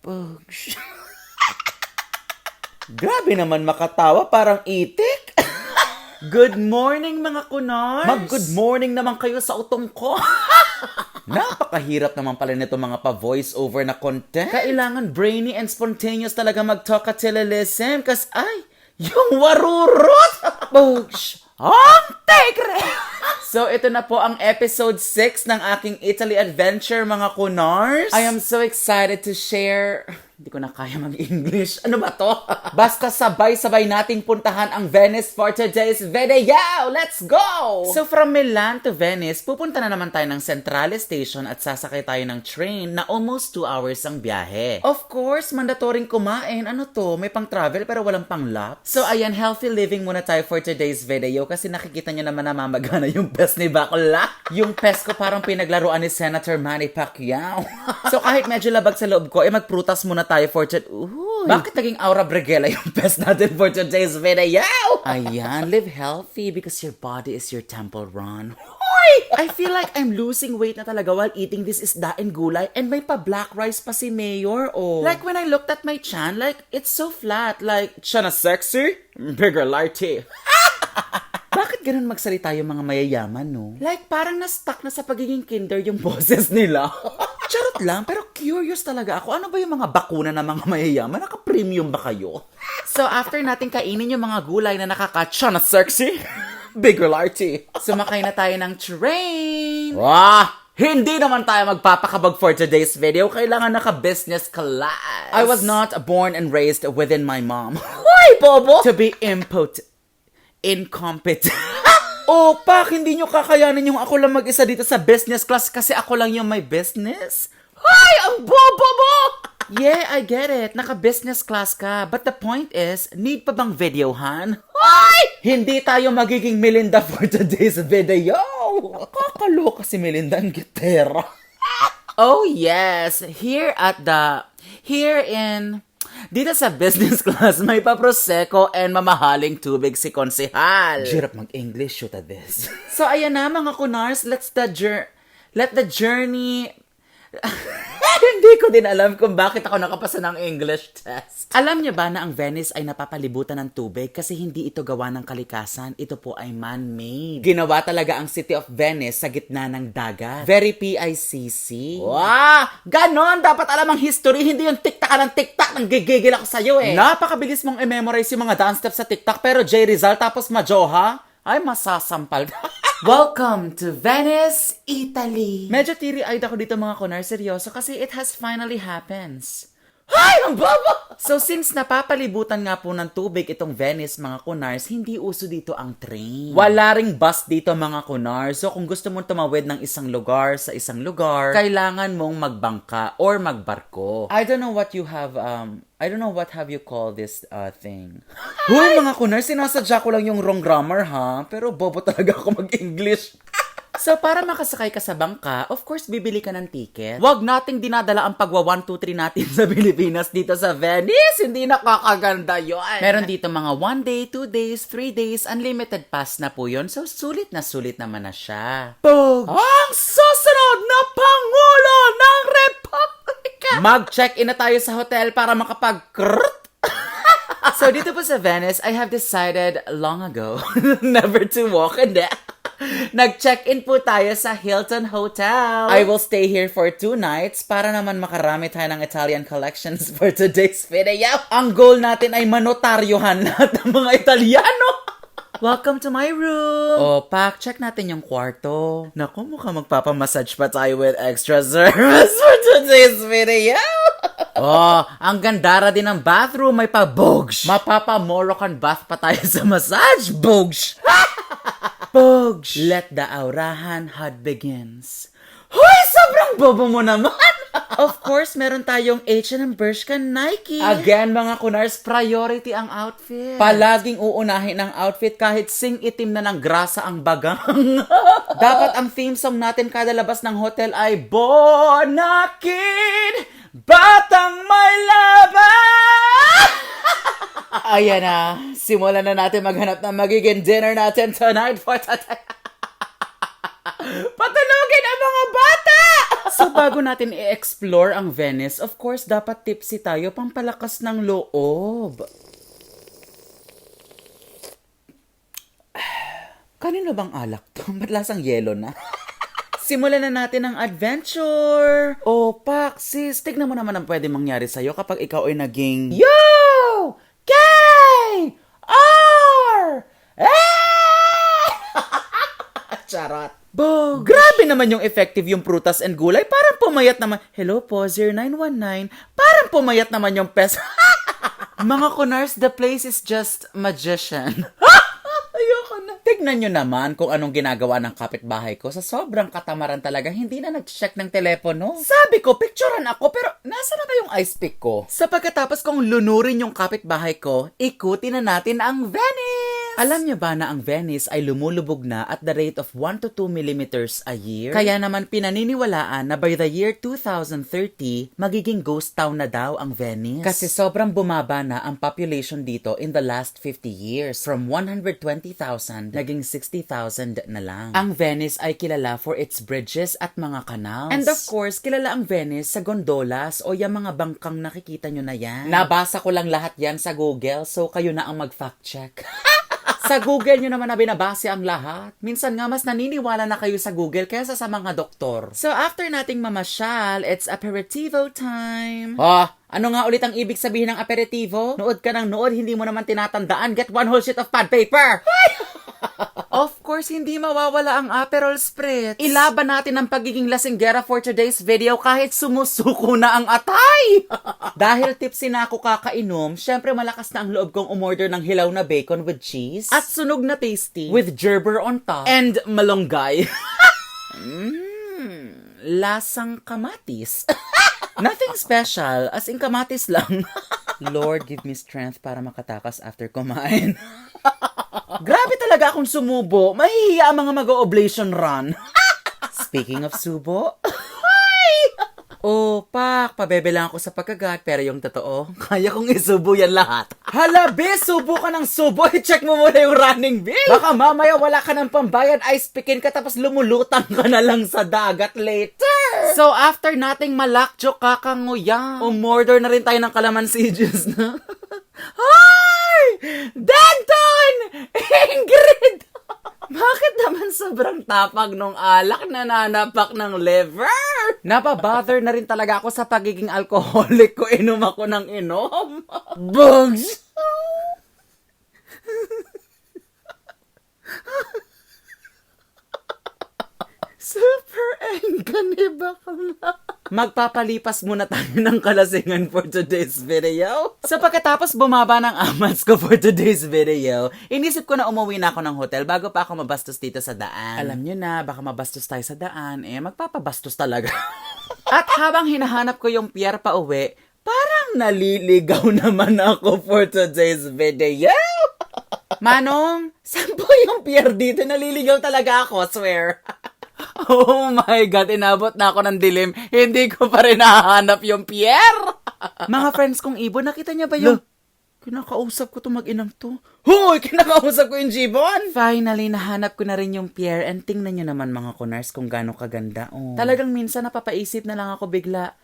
Pugs. Grabe naman makatawa, parang itik. Good morning mga kunars! Mag-good morning naman kayo sa utong ko. Napakahirap naman pala nito mga pa-voice-over na content. Kailangan brainy and spontaneous talaga mag-talk at telelism kas ay, yung warurot! Bosh! Ang tegre! So, ito na po ang episode 6 ng aking Italy adventure, mga kunars. I am so excited to share... Hindi ko na kaya mag-English. Ano ba to? Basta sabay-sabay nating puntahan ang Venice for today's video! Let's go! So, from Milan to Venice, pupunta na naman tayo ng Centrale Station at sasakay tayo ng train na almost 2 hours ang biyahe. Of course, mandatoring kumain. Ano to? May pang-travel pero walang pang-lap. So, ayan, healthy living muna tayo for today's video kasi nakikita nyo naman na mamagana yung pes ni Bakla. Yung pes ko parang pinaglaruan ni Senator Manny Pacquiao. so, kahit medyo labag sa loob ko, eh magprutas muna tayo for today. Bakit naging aura brigela yung pes natin for today's video? Ayan, live healthy because your body is your temple. Hoy! I feel like I'm losing weight na talaga while eating this isda and gulay and may pa black rice pa si Mayor, oh. Like when I looked at my chan, like, it's so flat. Like, chan na sexy? Bigger latte. Bakit ganun magsalita yung mga mayayaman, no? Like, parang na-stuck na sa pagiging kinder yung boses nila. Charot lang, pero curious talaga ako. Ano ba yung mga bakuna ng mga mayayaman? Naka-premium ba kayo? So, after natin kainin yung mga gulay na nakaka-cha na sexy, bigger latte. Sumakay na tayo ng train. Wah! Hindi naman tayo magpapakabag for today's video. Kailangan naka-business class. I was not born and raised within my mom. Hoy, Bobo! To be impot... incompetent. Oh, pak, hindi nyo kakayanin yung ako lang mag-isa dito sa business class kasi ako lang yung may business? Hoy, ang bobo mo! Yeah, I get it. Naka-business class ka. But the point is, need pa bang videohan? Hoy! Hindi tayo magiging Melinda for today's video. Kakaloka si Melinda ang gitera. oh, yes. Here at the... Here in... Dito sa business class, may pa-prosecco and mamahaling tubig si Konsehal. Hirap mag-English, shoot at this. so, ayan na mga kunars, let's the jour- let the journey... Hindi ko din alam kung bakit ako nakapasa ng English test. Alam niyo ba na ang Venice ay napapalibutan ng tubig kasi hindi ito gawa ng kalikasan, ito po ay man-made. Ginawa talaga ang City of Venice sa gitna ng dagat. Very PICC. Wow! Ganon! Dapat alam ang history, hindi yung tiktak ka ng tiktak nang gigigil ako sa'yo eh. Napakabilis mong i-memorize yung mga dance steps sa tiktak pero J. Rizal tapos majoha? Ay, masasampal. Welcome to Venice, Italy. Medyo teary-eyed ako dito mga kunar, seryoso, kasi it has finally happens. Ay, ang baba! So since napapalibutan nga po ng tubig itong Venice mga kunars, hindi uso dito ang train. Wala ring bus dito mga kunars. So kung gusto mong tumawid ng isang lugar sa isang lugar, kailangan mong magbangka or magbarko. I don't know what you have, um, I don't know what have you call this uh, thing. Huy, mga kunars, sinasadya ko lang yung wrong grammar ha. Pero bobo talaga ako mag-English. So, para makasakay ka sa bangka, of course, bibili ka ng ticket. Huwag nating dinadala ang pagwa 1, 2, 3 natin sa Pilipinas dito sa Venice. Hindi nakakaganda yun. Meron dito mga 1 day, 2 days, 3 days, unlimited pass na po yun. So, sulit na sulit naman na siya. Pog! Ang susunod na Pangulo ng Republika! Mag-check-in na tayo sa hotel para makapag So, dito po sa Venice, I have decided long ago never to walk in there. Nag-check-in po tayo sa Hilton Hotel. I will stay here for two nights para naman makarami tayo ng Italian collections for today's video. Ang goal natin ay manotaryohan lahat ng mga Italiano. Welcome to my room! Oh, Pak, check natin yung kwarto. Naku, mukhang magpapamassage pa tayo with extra service for today's video. oh, ang gandara din ng bathroom. May pa bogs. Mapapa Moroccan bath pa tayo sa massage. Bogs. Bogs. Let the aurahan had begins. Hoy, sobrang bobo mo naman! of course, meron tayong H&M Bershka Nike. Again, mga kunars, priority ang outfit. Palaging uunahin ang outfit kahit sing itim na ng grasa ang bagang. Dapat ang theme song natin kada labas ng hotel ay Bonakid, Batang May Laban! Ayan na, simulan na natin maghanap ng magiging dinner natin tonight for today. Patulogin ang mga bata! So bago natin i-explore ang Venice, of course, dapat tipsy tayo pampalakas ng loob. Kanino bang alak to? Ba't lasang yelo na? Simulan na natin ang adventure! Oh, Pak, sis, tignan mo naman ang pwede mangyari sa'yo kapag ikaw ay naging... Yo! Charot. Bo, grabe naman yung effective yung prutas and gulay. Parang pumayat naman. Hello po, 0919. Parang pumayat naman yung pes. Mga kunars, the place is just magician. Ayoko na. Tignan nyo naman kung anong ginagawa ng kapitbahay ko. Sa sobrang katamaran talaga, hindi na nag-check ng telepono. Sabi ko, picturean ako, pero nasa na ba yung ice pick ko? Sa pagkatapos kong lunurin yung kapitbahay ko, ikutin na natin ang Venice! Alam nyo ba na ang Venice ay lumulubog na at the rate of 1 to 2 millimeters a year? Kaya naman pinaniniwalaan na by the year 2030, magiging ghost town na daw ang Venice. Kasi sobrang bumaba na ang population dito in the last 50 years. From 120,000, naging 60,000 na lang. Ang Venice ay kilala for its bridges at mga canals. And of course, kilala ang Venice sa gondolas o yung mga bangkang nakikita nyo na yan. Nabasa ko lang lahat yan sa Google, so kayo na ang mag-fact check. sa Google nyo naman na binabase ang lahat. Minsan nga mas naniniwala na kayo sa Google kaysa sa mga doktor. So after nating mamasyal, it's aperitivo time. Oh, ano nga ulit ang ibig sabihin ng aperitivo? Nood ka ng nood, hindi mo naman tinatandaan. Get one whole sheet of pad paper! Of course, hindi mawawala ang Aperol Spritz. Ilaban natin ang pagiging lasinggera for today's video kahit sumusuko na ang atay! Dahil tipsy na ako kakainom, syempre malakas na ang loob kong umorder ng hilaw na bacon with cheese. At sunog na tasty. With gerber on top. And malunggay. mm, lasang kamatis. Nothing special, as in kamatis lang. Lord, give me strength para makatakas after kumain. Grabe talaga akong sumubo. Mahihiya ang mga mag-oblation run. Speaking of subo, Oh, pak, pabebe lang ako sa pagkagat, pero yung totoo, kaya kong isubo yan lahat. Hala, be, subo ka ng subo. I-check mo muna yung running bill. Baka mamaya wala ka ng pambayad, ice pickin ka, tapos lumulutang ka na lang sa dagat later. So, after nating malakjo kakanguya, umorder na rin tayo ng kalamansi juice na. Hi! Denton! Ingrid! Bakit naman sobrang tapag nung alak na nanapak ng liver? Napabother na rin talaga ako sa pagiging alcoholic ko. Inom ako ng inom. Bugs! Super engane bakla. Magpapalipas muna tayo ng kalasingan for today's video. Sa pagkatapos bumaba ng amats ko for today's video, inisip ko na umuwi na ako ng hotel bago pa ako mabastos dito sa daan. Alam nyo na, baka mabastos tayo sa daan, eh magpapabastos talaga. At habang hinahanap ko yung Pierre pa uwi, parang naliligaw naman ako for today's video. Manong, saan po yung Pierre dito? Naliligaw talaga ako, swear. Oh my God, inabot na ako ng dilim. Hindi ko pa rin nahanap yung Pierre. Mga friends kong ibon, nakita niya ba yung... Kinakausap ko to mag-inang to. Hoy! Kinakausap ko yung Jibon! Finally, nahanap ko na rin yung Pierre and tingnan nyo naman mga kunars kung gaano kaganda. Oh. Talagang minsan napapaisip na lang ako bigla,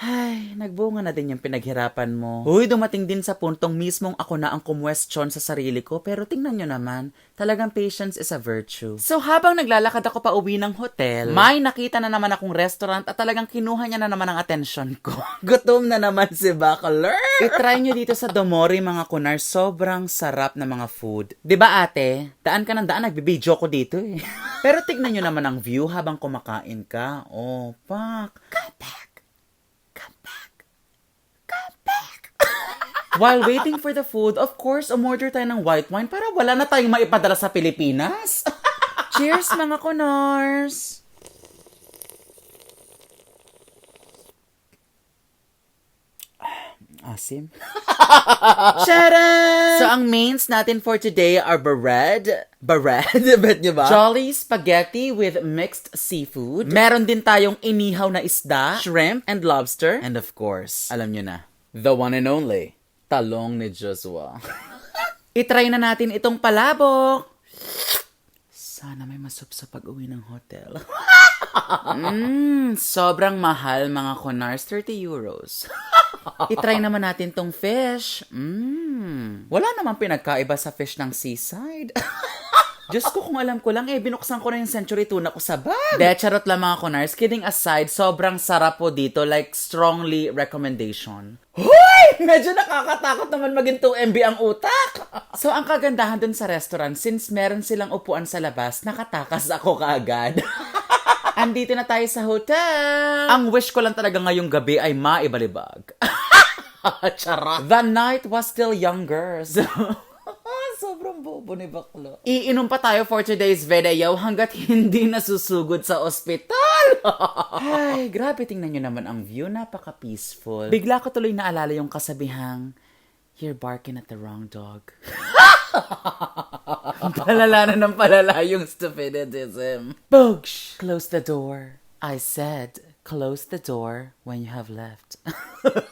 Ay, nagbunga na din yung pinaghirapan mo. Uy, dumating din sa puntong mismong ako na ang kumwestiyon sa sarili ko, pero tingnan nyo naman, talagang patience is a virtue. So habang naglalakad ako pa uwi ng hotel, may nakita na naman akong restaurant at talagang kinuha niya na naman ang atensyon ko. Gutom na naman si Bacaler! I-try nyo dito sa Domori mga kunar, sobrang sarap na mga food. 'Di ba ate? Daan ka ng daan, nagbibideo ko dito eh. pero tignan nyo naman ang view habang kumakain ka. Oh, pak. Come While waiting for the food, of course, umorder tayo ng white wine para wala na tayong maipadala sa Pilipinas. Cheers, mga kunars! Asim. Charan! So, ang mains natin for today are bread. Bread? Bet nyo ba? Jolly spaghetti with mixed seafood. Meron din tayong inihaw na isda, shrimp, and lobster. And of course, alam nyo na, the one and only, talong ni Joshua. Itry na natin itong palabok. Sana may masup sa pag-uwi ng hotel. mm, sobrang mahal mga kunars, 30 euros. Itry naman natin tong fish. Mm. Wala namang pinagkaiba sa fish ng seaside. Diyos ko, kung alam ko lang, eh, binuksan ko na yung century tuna ko sa bag. De, charot lang mga kunars. Kidding aside, sobrang sarap po dito. Like, strongly recommendation. Hoy! Medyo nakakatakot naman maging 2MB ang utak. so, ang kagandahan dun sa restaurant, since meron silang upuan sa labas, nakatakas ako kaagad. Andito na tayo sa hotel. Ang wish ko lang talaga ngayong gabi ay maibalibag. Charot. The night was still. So, sobrang bobo ni baklo. Iinom pa tayo for today's video hanggat hindi nasusugod sa ospital. Ay, grabe tingnan nyo naman ang view. Napaka-peaceful. Bigla ko tuloy naalala yung kasabihang, You're barking at the wrong dog. palala na ng palala yung stupidism. Boosh! Close the door. I said, close the door when you have left.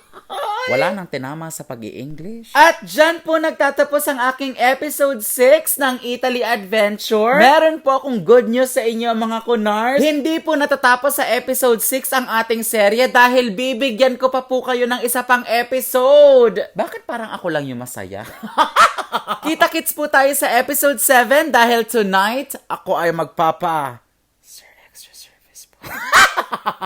Wala nang tinama sa pag english At dyan po nagtatapos ang aking episode 6 ng Italy Adventure. Meron po akong good news sa inyo mga kunars. Hindi po natatapos sa episode 6 ang ating serye dahil bibigyan ko pa po kayo ng isa pang episode. Bakit parang ako lang yung masaya? Kita-kits po tayo sa episode 7 dahil tonight, ako ay magpapa... Sir, extra service po.